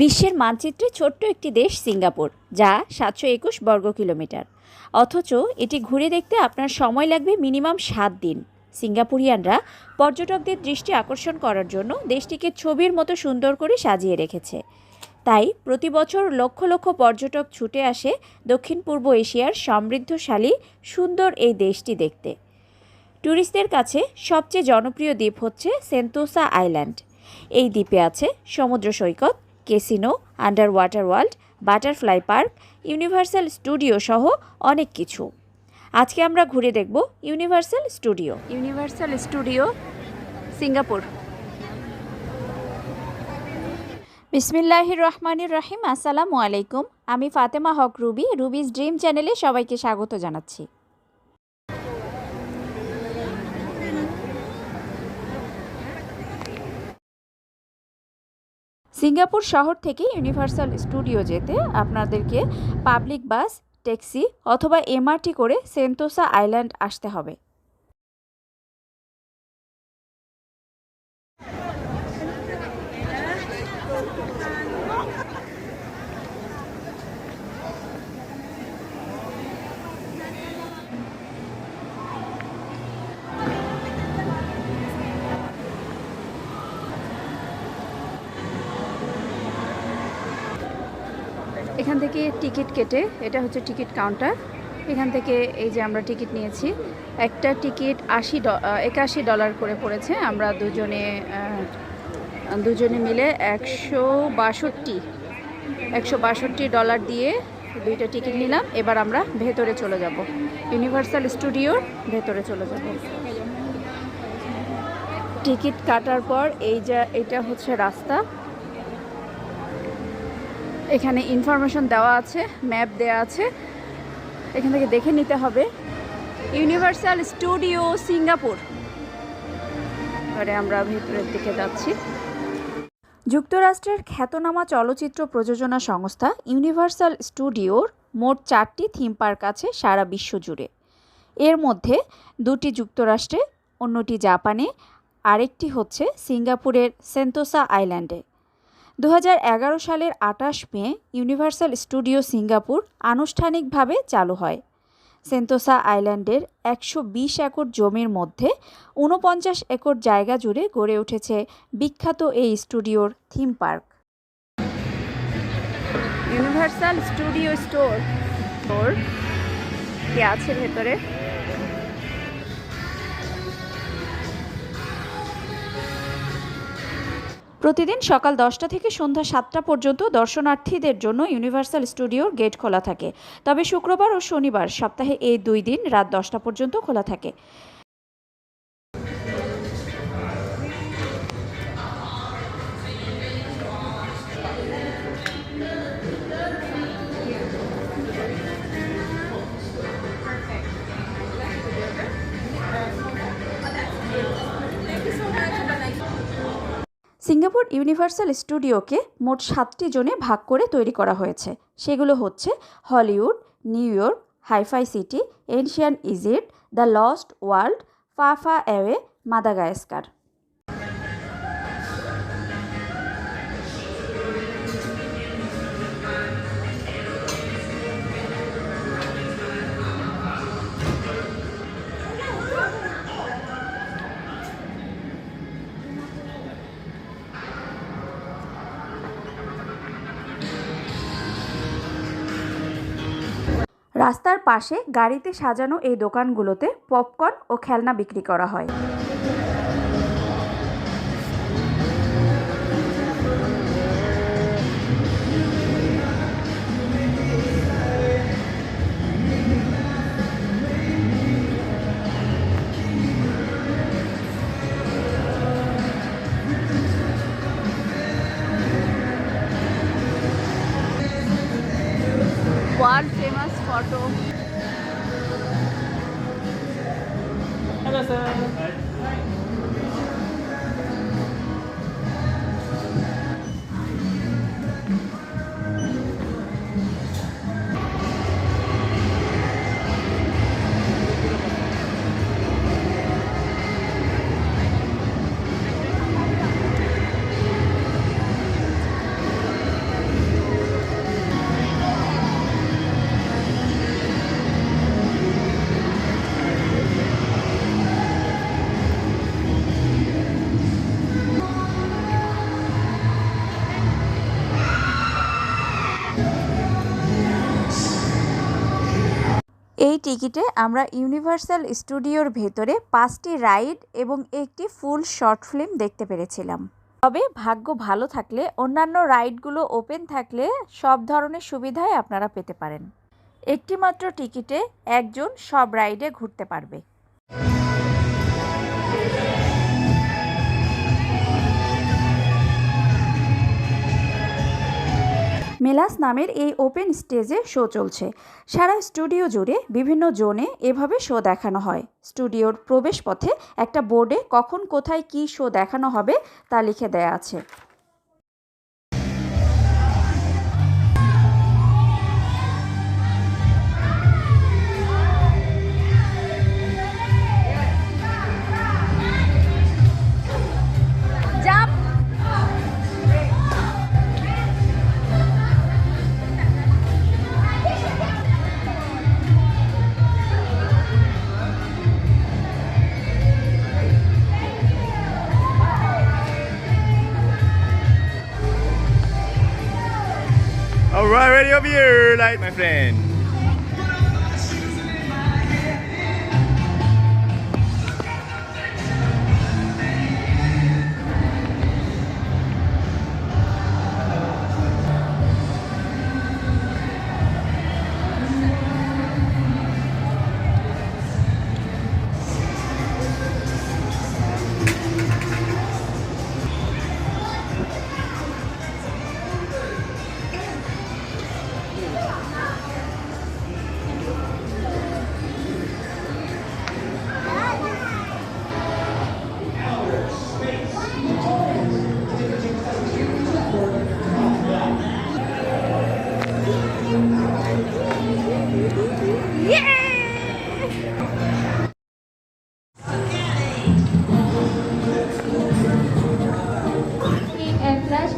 বিশ্বের মানচিত্রে ছোট্ট একটি দেশ সিঙ্গাপুর, যা সাতশো একুশ বর্গ কিলোমিটার। অথচ এটি ঘুরে দেখতে আপনার সময় লাগবে মিনিমাম সাত দিন। সিঙ্গাপুরিয়ানরা পর্যটকদের দৃষ্টি আকর্ষণ করার জন্য দেশটিকে ছবির মতো সুন্দর করে সাজিয়ে রেখেছে। তাই প্রতি বছর লক্ষ লক্ষ পর্যটক ছুটে আসে দক্ষিণ পূর্ব এশিয়ার সমৃদ্ধশালী, সুন্দর এই দেশটি দেখতে। ট্যুরিস্টদের কাছে সবচেয়ে জনপ্রিয় দ্বীপ হচ্ছে সেন্তোসা আইল্যান্ড। এই দ্বীপে আছে সমুদ্র সৈকত casino under water world, butterfly park, universal studio সহ অনেক কিছু। আজকে আমরা ঘুরে দেখব universal studio. Universal studio, Singapore. বিসমিল্লাহির রহমানির রহিম, আসসালামু আলাইকুম। আমি ফাতেমা হক রুবি, রুবিস ড্রিম চ্যানেলে সবাইকে স্বাগত জানাচ্ছি। সিঙ্গাপুর শহর থেকে ইউনিভার্সাল স্টুডিও যেতে আপনাদেরকে পাবলিক বাস, ট্যাক্সি অথবা এমআরটি করে সেন্তোসা আইল্যান্ড আসতে হবে। এখান থেকে টিকিট কেটে, এটা হচ্ছে টিকিট কাউন্টার। এখান থেকে এই যে আমরা টিকিট নিয়েছি, একটা টিকিট আশি একাশি ডলার করে পড়েছে। আমরা দুজনে দুজনে মিলে একশো বাষট্টি একশো বাষট্টি ডলার দিয়ে দুইটা টিকিট নিলাম। এবার আমরা ভেতরে চলে যাব। ইউনিভার্সাল স্টুডিওর ভেতরে চলে যাব। টিকিট কাটার পর এই যা, এটা হচ্ছে রাস্তা। এখানে ইনফরমেশন দেওয়া আছে, ম্যাপ দেওয়া আছে। এখান থেকে দেখে নিতে হবে। Universal studio Singapore. এবারে আমরা ভেতরের দিকে যাচ্ছি। যুক্তরাষ্ট্রের খ্যাতনামা চলচ্চিত্র প্রযোজনা সংস্থা ইউনিভার্সাল স্টুডিওর মোট চারটি থিম পার্ক আছে সারা বিশ্ব জুড়ে। এর মধ্যে দুটি যুক্তরাষ্ট্রে, অন্যটি জাপানে, আরেকটি হচ্ছে সিঙ্গাপুরের সেন্তোসা আইল্যান্ডে। দু হাজার এগারো সালের আটাশ মে ইউনিভার্সাল স্টুডিও সিঙ্গাপুর আনুষ্ঠানিকভাবে চালু হয়। সেন্টোসা আইল্যান্ডের একশো বিশ একর জমির মধ্যে ঊনপঞ্চাশ একর জায়গা জুড়ে গড়ে উঠেছে বিখ্যাত এই স্টুডিওর theme park. Universal studio store. Store কে আছে ভেতরে? প্রতিদিন সকাল দশটা থেকে সন্ধ্যা সাতটা পর্যন্ত দর্শনার্থীদের জন্য ইউনিভার্সাল স্টুডিওর গেট খোলা থাকে। তবে শুক্রবার ও শনিবার সপ্তাহে এই দুই দিন রাত দশটা পর্যন্ত খোলা থাকে। সিঙ্গাপুর ইউনিভার্সাল স্টুডিওকে মোট সাতটি জোনে ভাগ করে তৈরি করা হয়েছে। সেগুলো হচ্ছে Hollywood, New York, scifi city, ancient Egypt the lost world, ফাফা away, Madagascar. রাস্তার পাশে গাড়িতে সাজানো এই দোকানগুলোতে পপকর্ন ও খেলনা বিক্রি করা হয়। 花さん。はい এই টিকিটে আমরা ইউনিভার্সাল স্টুডিওর ভেতরে পাঁচটি রাইড এবং একটি ফুল শর্ট ফিল্ম দেখতে পেরেছিলাম। তবে ভাগ্য ভালো থাকলে, অন্যান্য রাইডগুলো ওপেন থাকলে সব ধরনের সুবিধাই আপনারা পেতে পারেন। একটিমাত্র টিকিটে একজন সব রাইডে ঘুরতে পারবে। মেলাস নামের এই ওপেন স্টেজে শো চলছে। সারা স্টুডিও জুড়ে বিভিন্ন জোনে এভাবে শো দেখানো হয়। স্টুডিওর প্রবেশপথে একটা বোর্ডে কখন কোথায় কি শো দেখানো হবে তা লিখে দেয়া আছে। Alright, ready over here, light, my friend.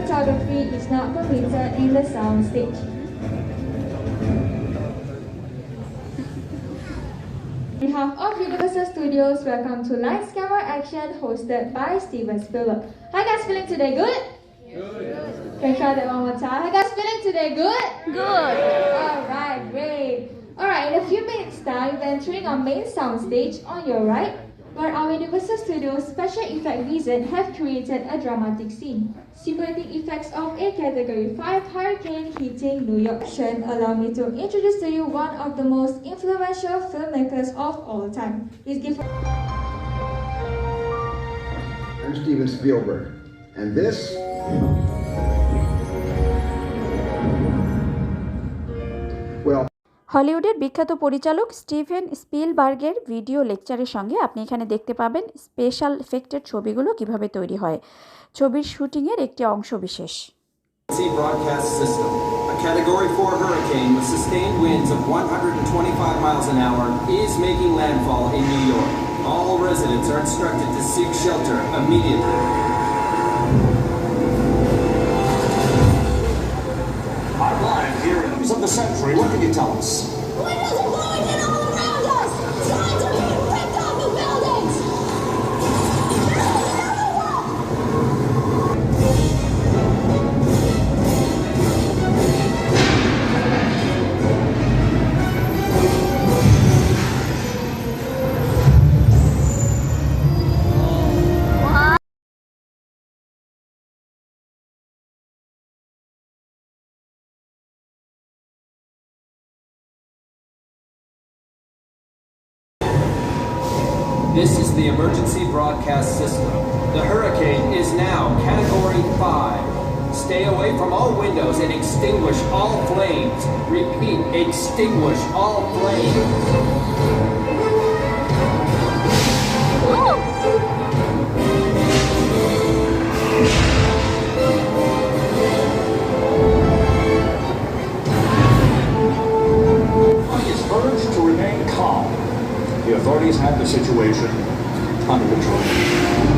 Photography is not permitted in the sound stage. On behalf of Universal Studios, welcome to Lights Camera Action hosted by Steven Spielberg. How guys feeling today? Good? Good. Can I try that one more time? How guys feeling today? Good? Good. Alright, great. Alright, in a few minutes time, we're entering our main sound stage on your right, where our Universal Studios Special Effect Vision have created a dramatic scene, simulating effects of a Category 5 hurricane hitting New York. Action, Allow me to introduce to you one of the most influential filmmakers of all time. Please give I'm Steven Spielberg, and this হলিউডের বিখ্যাত পরিচালক Steven স্পিলবার্গের video লেকচারের সঙ্গে আপনি এখানে দেখতে পাবেন special এফেক্টের ছবিগুলো কীভাবে তৈরি হয় ছবির শুটিংয়ের একটি অংশ বিশেষ Category 4 hurricane with sustained winds of 125 miles an hour is making landfall in New York. All residents are instructed to seek shelter immediately. Of the Century. What can you tell us? This is the emergency broadcast system. The hurricane is now Category 5. Stay away from all windows and extinguish all flames. Repeat, extinguish all flames. The authorities have the situation under control.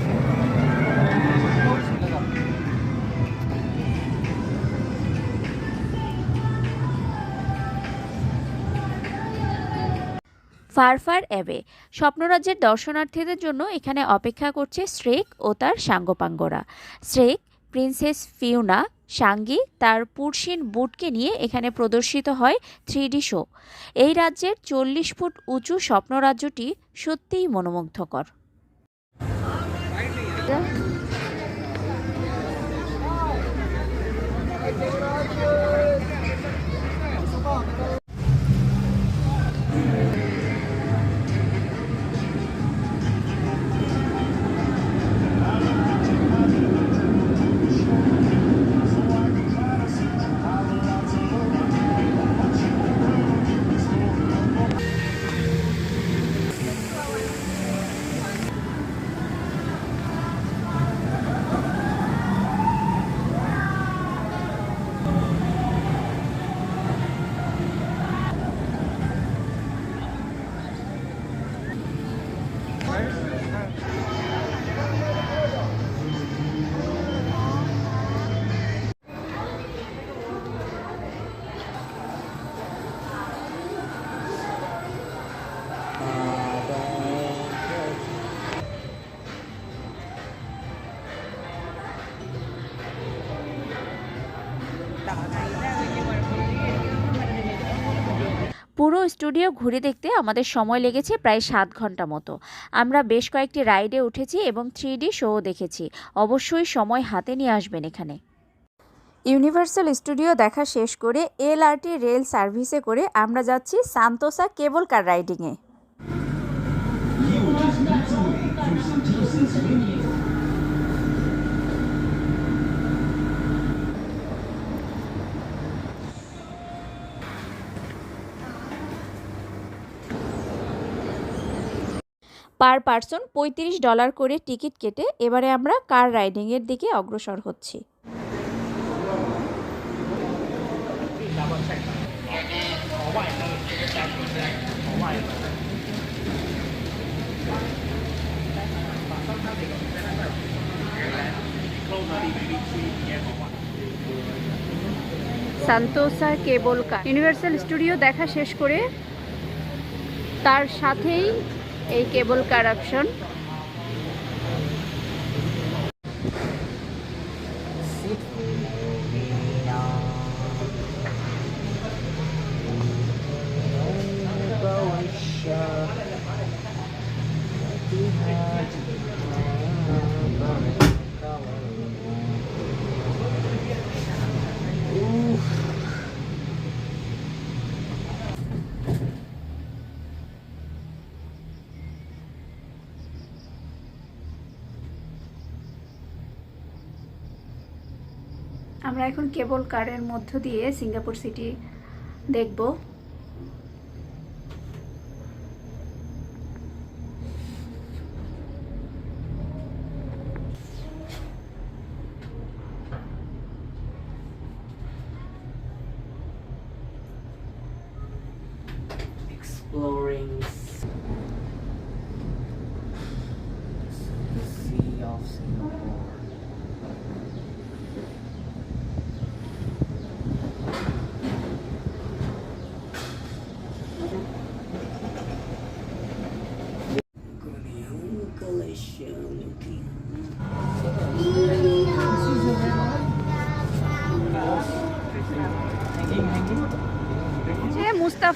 Far far away. স্বপ্নরাজ্যের দর্শনার্থীদের জন্য এখানে অপেক্ষা করছে শ্রেক ও তার সাঙ্গপাঙ্গরা। শ্রেক, princess ফিউনা সাঙ্গি তার পুরসিন বুটকে নিয়ে এখানে প্রদর্শিত হয় থ্রি শো। এই রাজ্যের চল্লিশ ফুট উঁচু স্বপ্নরাজ্যটি সত্যিই মনোমুগ্ধকর। পুরো স্টুডিও ঘুরে দেখতে আমাদের সময় লেগেছে প্রায় সাত ঘণ্টা মতো। আমরা বেশ কয়েকটি রাইডে উঠেছি এবং থ্রি ডি শোও দেখেছি। অবশ্যই সময় হাতে নিয়ে আসবেন এখানে। ইউনিভার্সাল স্টুডিও দেখা শেষ করে এলআরটি রেল সার্ভিসে করে আমরা যাচ্ছি সান্তোসা কেবল কার রাইডিংয়ে। পার পার্সন পঁয়ত্রিশ ডলার করে টিকিট কেটে এবারে আমরা কার রাইডিংয়ের দিকে অগ্রসর হচ্ছি? Sentosa cable car Universal Studio দেখা শেষ করে তার সাথেই এই কেবল কার আমরা এখন কেবল কারের মধ্য দিয়ে সিঙ্গাপুর সিটি দেখব।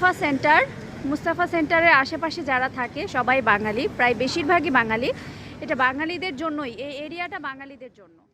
মুস্তাফা সেন্টার, মুস্তাফা সেন্টারের আশেপাশে যারা থাকে, সবাই বাঙালি, প্রায় বেশিরভাগই বাঙালি। এটা বাঙালিদের জন্যই, এই এরিয়াটা বাঙালিদের জন্য।